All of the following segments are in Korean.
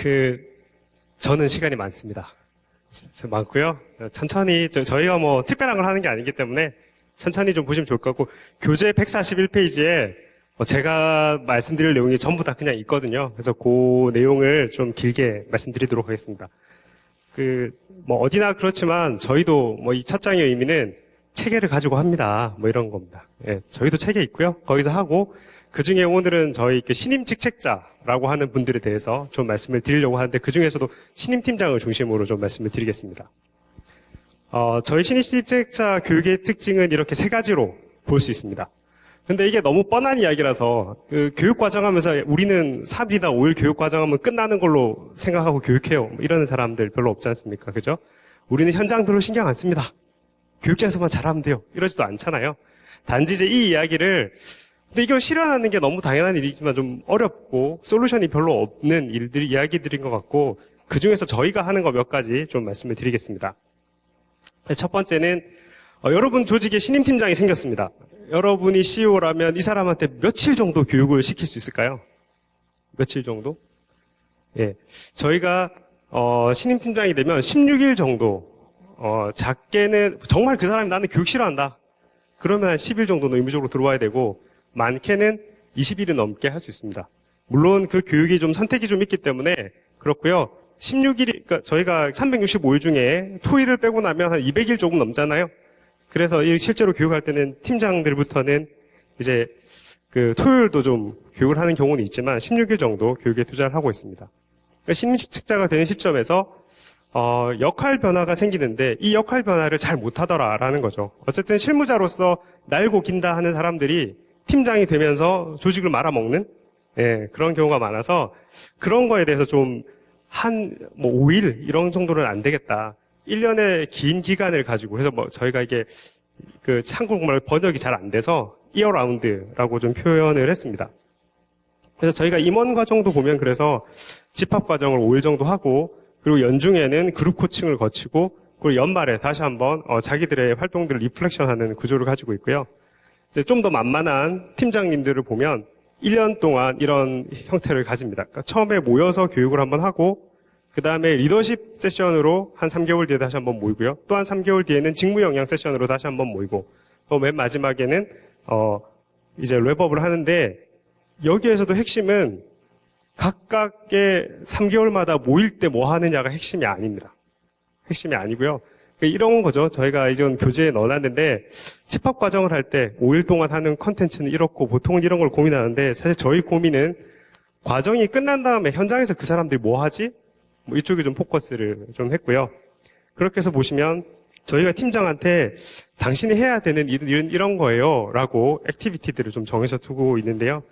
그 저는 시간이 많습니다. 저- 많고요. 천천히 저, 저희가 뭐 특별한 걸 하는 게 아니기 때문에 천천히 좀 보시면 좋을 것 같고 교재 141페이지에 뭐 제가 말씀드릴 내용이 전부 다 그냥 있거든요. 그래서 그 내용을 좀 길게 말씀드리도록 하겠습니다. 그 뭐 어디나 그렇지만 저희도 뭐 이 첫 장의 의미는 체계를 가지고 합니다. 뭐 이런 겁니다. 예, 저희도 체계 있고요. 거기서 하고 그 중에 오늘은 저희 그 신임 직책자라고 하는 분들에 대해서 좀 말씀을 드리려고 하는데 그 중에서도 신임 팀장을 중심으로 좀 말씀을 드리겠습니다. 어, 저희 신임 직책자 교육의 특징은 이렇게 세 가지로 볼 수 있습니다. 근데 이게 너무 뻔한 이야기라서 그 교육 과정 하면서 우리는 3일이나 5일 교육 과정 하면 끝나는 걸로 생각하고 교육해요. 뭐 이러는 사람들 별로 없지 않습니까? 그죠? 우리는 현장 별로 신경 안 씁니다. 교육자에서만 잘하면 돼요. 이러지도 않잖아요. 단지 이제 이 이야기를 근데 이걸 실현하는 게 너무 당연한 일이지만 좀 어렵고 솔루션이 별로 없는 일들이 이야기들인 것 같고 그 중에서 저희가 하는 거 몇 가지 좀 말씀을 드리겠습니다. 첫 번째는 어, 여러분 조직에 신임 팀장이 생겼습니다. 여러분이 CEO라면 이 사람한테 며칠 정도 교육을 시킬 수 있을까요? 며칠 정도? 예, 저희가 어, 신임 팀장이 되면 16일 정도 어, 작게는 정말 그 사람이 나는 교육 싫어한다. 그러면 한 10일 정도는 의무적으로 들어와야 되고 많게는 20일은 넘게 할 수 있습니다. 물론 그 교육이 좀 선택이 좀 있기 때문에 그렇고요. 16일이 그러니까 저희가 365일 중에 토일을 빼고 나면 한 200일 조금 넘잖아요. 그래서 이 실제로 교육할 때는 팀장들부터는 이제 그 토요일도 좀 교육을 하는 경우는 있지만 16일 정도 교육에 투자를 하고 있습니다. 그러니까 신임직책자가 되는 시점에서 어, 역할 변화가 생기는데 이 역할 변화를 잘 못하더라라는 거죠. 어쨌든 실무자로서 날고 긴다 하는 사람들이 팀장이 되면서 조직을 말아먹는 예, 그런 경우가 많아서 그런 거에 대해서 좀 한 뭐 5일 이런 정도는 안 되겠다. 1년의 긴 기간을 가지고 그래서 뭐 저희가 이게 그 한국말 번역이 잘 안 돼서 이어라운드라고 좀 표현을 했습니다. 그래서 저희가 임원 과정도 보면 그래서 집합 과정을 5일 정도 하고 그리고 연중에는 그룹 코칭을 거치고 그리고 연말에 다시 한번 어, 자기들의 활동들을 리플렉션하는 구조를 가지고 있고요. 이제 좀더 만만한 팀장님들을 보면 1년 동안 이런 형태를 가집니다. 그러니까 처음에 모여서 교육을 한번 하고 그 다음에 리더십 세션으로 한 3개월 뒤에 다시 한번 모이고요. 또 한 3개월 뒤에는 직무 영향 세션으로 다시 한번 모이고 또 맨 마지막에는 어 이제 랩업을 하는데 여기에서도 핵심은 각각의 3개월마다 모일 때 뭐 하느냐가 핵심이 아닙니다. 핵심이 아니고요. 이런 거죠. 저희가 이제 교재에 넣어놨는데 집합 과정을 할 때 5일 동안 하는 컨텐츠는 이렇고 보통은 이런 걸 고민하는데 사실 저희 고민은 과정이 끝난 다음에 현장에서 그 사람들이 뭐 하지? 뭐 이쪽에 좀 포커스를 좀 했고요. 그렇게 해서 보시면 저희가 팀장한테 당신이 해야 되는 일은 이런, 거예요. 라고 액티비티들을 좀 정해서 두고 있는데요.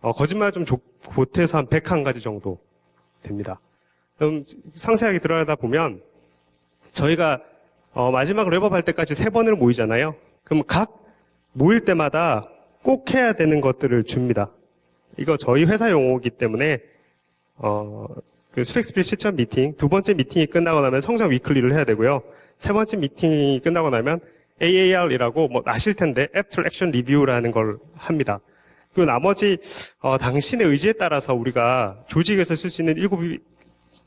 어, 거짓말 좀 조- 보태서 한 101가지 정도 됩니다. 그럼 상세하게 들어가다 보면 저희가 어, 마지막 랩업 할 때까지 세 번을 모이잖아요. 그럼 각 모일 때마다 꼭 해야 되는 것들을 줍니다. 이거 저희 회사 용어이기 때문에 어, 그 스펙스필 실천 미팅 두 번째 미팅이 끝나고 나면 성장 위클리를 해야 되고요. 세 번째 미팅이 끝나고 나면 AAR이라고 뭐 아실 텐데 After Action Review라는 걸 합니다. 그 나머지 어, 당신의 의지에 따라서 우리가 조직에서 쓸 수 있는 일곱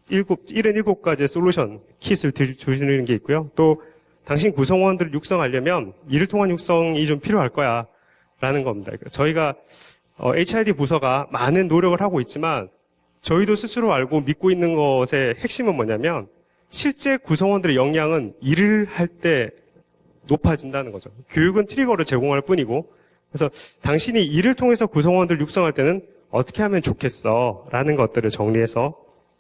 일곱 77가지의 솔루션 킷을 들- 주시는 게 있고요. 또 당신 구성원들을 육성하려면 일을 통한 육성이 좀 필요할 거야 라는 겁니다. 그러니까 저희가 어, HID 부서가 많은 노력을 하고 있지만 저희도 스스로 알고 믿고 있는 것의 핵심은 뭐냐면 실제 구성원들의 역량은 일을 할 때 높아진다는 거죠. 교육은 트리거를 제공할 뿐이고 그래서 당신이 일을 통해서 구성원들 육성할 때는 어떻게 하면 좋겠어 라는 것들을 정리해서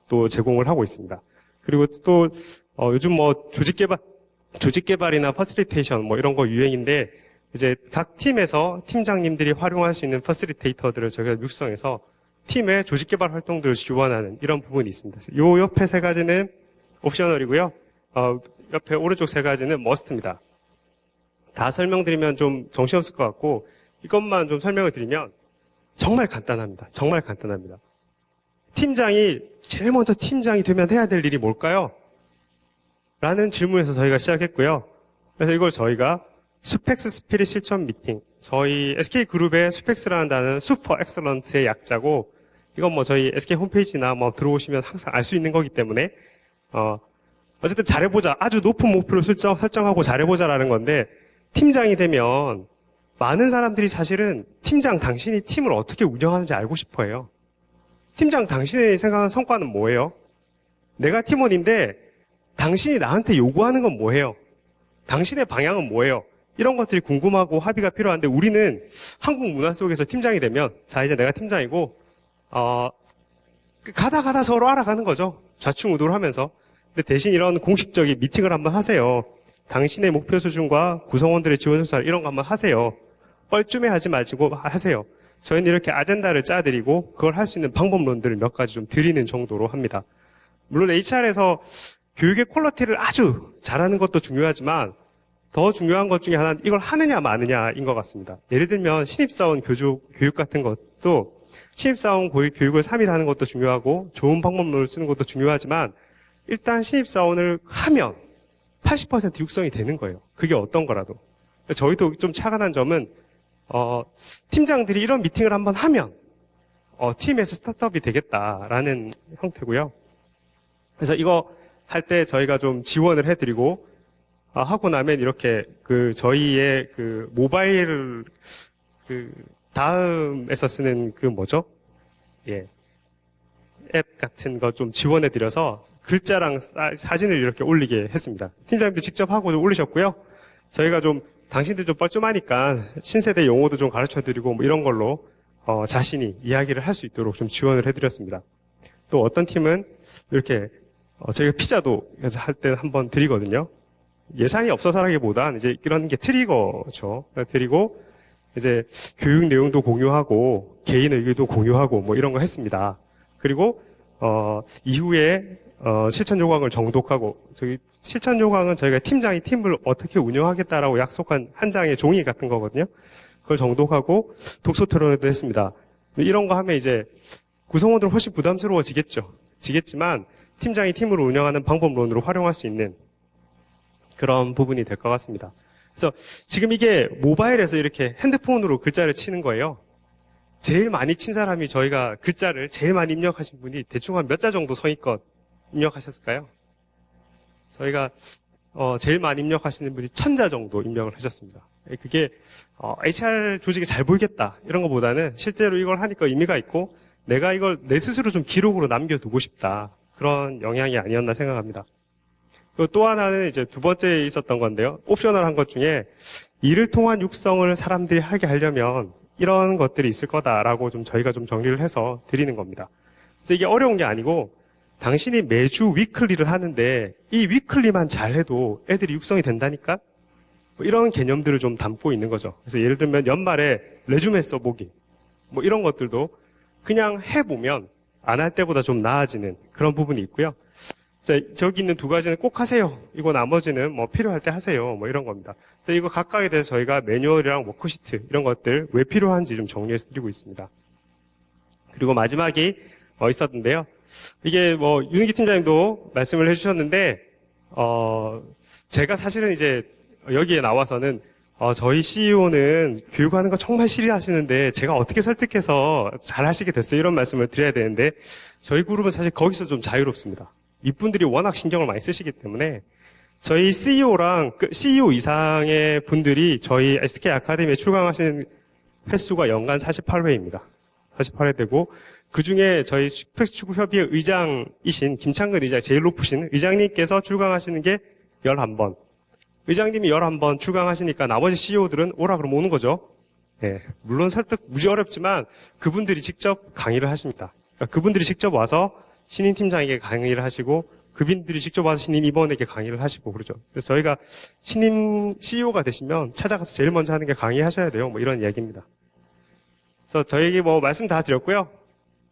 또 제공을 하고 있습니다. 그리고 또 어, 요즘 뭐 조직 개발 조직 개발이나 퍼시리테이션 뭐 이런 거 유행인데 이제 각 팀에서 팀장님들이 활용할 수 있는 퍼시리테이터들을 저희가 육성해서 팀의 조직 개발 활동들을 지원하는 이런 부분이 있습니다. 요 옆에 세 가지는 옵셔널이고요. 어, 옆에 오른쪽 세 가지는 머스트입니다. 다 설명드리면 좀 정신없을 것 같고 이것만 좀 설명을 드리면 정말 간단합니다. 정말 간단합니다. 팀장이 제일 먼저 팀장이 되면 해야 될 일이 뭘까요? 라는 질문에서 저희가 시작했고요. 그래서 이걸 저희가 수펙스 스피릿 실천 미팅, 저희 SK그룹의 수펙스라는 단어는 슈퍼 엑셀런트의 약자고 이건 뭐 저희 SK 홈페이지나 뭐 들어오시면 항상 알 수 있는 거기 때문에 어 어쨌든 잘해보자 아주 높은 목표를 설정, 설정하고 잘해보자라는 건데 팀장이 되면 많은 사람들이 사실은 팀장 당신이 팀을 어떻게 운영하는지 알고 싶어해요. 팀장 당신의 생각하는 성과는 뭐예요? 내가 팀원인데 당신이 나한테 요구하는 건 뭐예요? 당신의 방향은 뭐예요? 이런 것들이 궁금하고 합의가 필요한데 우리는 한국 문화 속에서 팀장이 되면 자 이제 내가 팀장이고 어 가다 가다 서로 알아가는 거죠. 좌충우돌 하면서. 근데 대신 이런 공식적인 미팅을 한번 하세요. 당신의 목표 수준과 구성원들의 지원 조사 이런 거 한번 하세요. 뻘쭘해 하지 마시고 하세요. 저희는 이렇게 아젠다를 짜드리고 그걸 할 수 있는 방법론들을 몇 가지 좀 드리는 정도로 합니다. 물론 HR에서 교육의 퀄리티를 아주 잘하는 것도 중요하지만 더 중요한 것 중에 하나는 이걸 하느냐 마느냐인 것 같습니다. 예를 들면 신입사원 교육, 교육 같은 것도 신입사원 교육을 3일 하는 것도 중요하고 좋은 방법론을 쓰는 것도 중요하지만 일단 신입사원을 하면 80% 육성이 되는 거예요. 그게 어떤 거라도. 저희도 좀 차관한 점은 어, 팀장들이 이런 미팅을 한번 하면 어, 팀에서 스타트업이 되겠다라는 형태고요. 그래서 이거 할 때 저희가 좀 지원을 해드리고 아, 하고 나면 이렇게 그 저희의 그 모바일 그 다음에서 쓰는 그 뭐죠? 예. 앱 같은 거 좀 지원해 드려서 글자랑 사- 사진을 이렇게 올리게 했습니다. 팀장님도 직접 하고 올리셨고요. 저희가 좀 당신들 좀 뻘쭘하니까 신세대 용어도 좀 가르쳐 드리고 뭐 이런 걸로 어, 자신이 이야기를 할 수 있도록 좀 지원을 해 드렸습니다. 또 어떤 팀은 이렇게 어, 저희가 피자도 할 때 한번 드리거든요. 예산이 없어서라기보단 이제 이런 게 트리거죠. 드리고 이제 교육 내용도 공유하고 개인 의견도 공유하고 뭐 이런 거 했습니다. 그리고 어, 이후에 어, 실천 요강을 정독하고 저기 실천 요강은 저희가 팀장이 팀을 어떻게 운영하겠다라고 약속한 한 장의 종이 같은 거거든요. 그걸 정독하고 독서 토론회도 했습니다. 이런 거 하면 이제 구성원들은 훨씬 부담스러워지겠죠. 지겠지만 팀장이 팀을 운영하는 방법론으로 활용할 수 있는 그런 부분이 될 것 같습니다. 그래서 지금 이게 모바일에서 이렇게 핸드폰으로 글자를 치는 거예요. 제일 많이 친 사람이 저희가 글자를 제일 많이 입력하신 분이 대충 한 몇 자 정도 성의껏 입력하셨을까요? 저희가 어, 제일 많이 입력하시는 분이 천자 정도 입력을 하셨습니다. 그게 어, HR 조직이 잘 보이겠다 이런 것보다는 실제로 이걸 하니까 의미가 있고 내가 이걸 내 스스로 좀 기록으로 남겨두고 싶다 그런 영향이 아니었나 생각합니다. 또 하나는 이제 두 번째 있었던 건데요. 옵셔널 한 것 중에 일을 통한 육성을 사람들이 하게 하려면 이런 것들이 있을 거다라고 좀 저희가 좀 정리를 해서 드리는 겁니다. 그래서 이게 어려운 게 아니고 당신이 매주 위클리를 하는데 이 위클리만 잘해도 애들이 육성이 된다니까? 뭐 이런 개념들을 좀 담고 있는 거죠. 그래서 예를 들면 연말에 레주메 써보기 뭐 이런 것들도 그냥 해보면 안 할 때보다 좀 나아지는 그런 부분이 있고요. 자, 저기 있는 두 가지는 꼭 하세요. 이거 나머지는 뭐 필요할 때 하세요. 뭐 이런 겁니다. 근데 이거 각각에 대해서 저희가 매뉴얼이랑 워크시트 이런 것들 왜 필요한지 좀 정리해서 드리고 있습니다. 그리고 마지막이 어, 있었는데요. 이게 뭐 윤기 팀장님도 말씀을 해주셨는데 어, 제가 사실은 이제 여기에 나와서는 어, 저희 CEO는 교육하는 거 정말 싫어하시는데 제가 어떻게 설득해서 잘 하시게 됐어요. 이런 말씀을 드려야 되는데 저희 그룹은 사실 거기서 좀 자유롭습니다. 이분들이 워낙 신경을 많이 쓰시기 때문에 저희 CEO랑 CEO 이상의 분들이 저희 SK 아카데미에 출강하시는 횟수가 연간 48회입니다. 48회 되고 그 중에 저희 슈퍼축구협의회 의장이신 김창근 의장 제일 높으신 의장님께서 출강하시는 게 11번. 의장님이 11번 출강하시니까 나머지 CEO들은 오라 그러면 오는 거죠. 예, 물론 설득 무지 어렵지만 그분들이 직접 강의를 하십니다. 그러니까 그분들이 직접 와서 신임 팀장에게 강의를 하시고 그분들이 직접 와서 신임 임원에게 강의를 하시고 그러죠. 그래서 저희가 신임 CEO가 되시면 찾아가서 제일 먼저 하는 게 강의하셔야 돼요. 뭐 이런 이야기입니다. 그래서 저에게 뭐 말씀 다 드렸고요.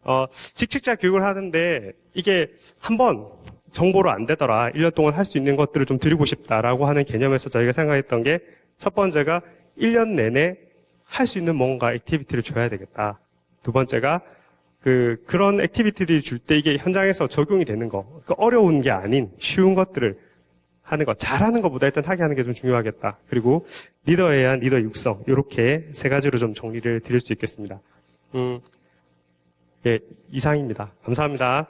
어, 직책자 교육을 하는데 이게 한번 정보로 안 되더라. 1년 동안 할 수 있는 것들을 좀 드리고 싶다라고 하는 개념에서 저희가 생각했던 게 첫 번째가 1년 내내 할 수 있는 뭔가 액티비티를 줘야 되겠다. 두 번째가 그 그런 액티비티를 줄 때 이게 현장에서 적용이 되는 거. 그 어려운 게 아닌 쉬운 것들을 하는 것, 잘하는 것보다 일단 하게 하는 게 좀 중요하겠다. 그리고 리더에 의한 리더 육성, 이렇게 세 가지로 좀 정리를 드릴 수 있겠습니다. 음, 예, 이상입니다. 감사합니다.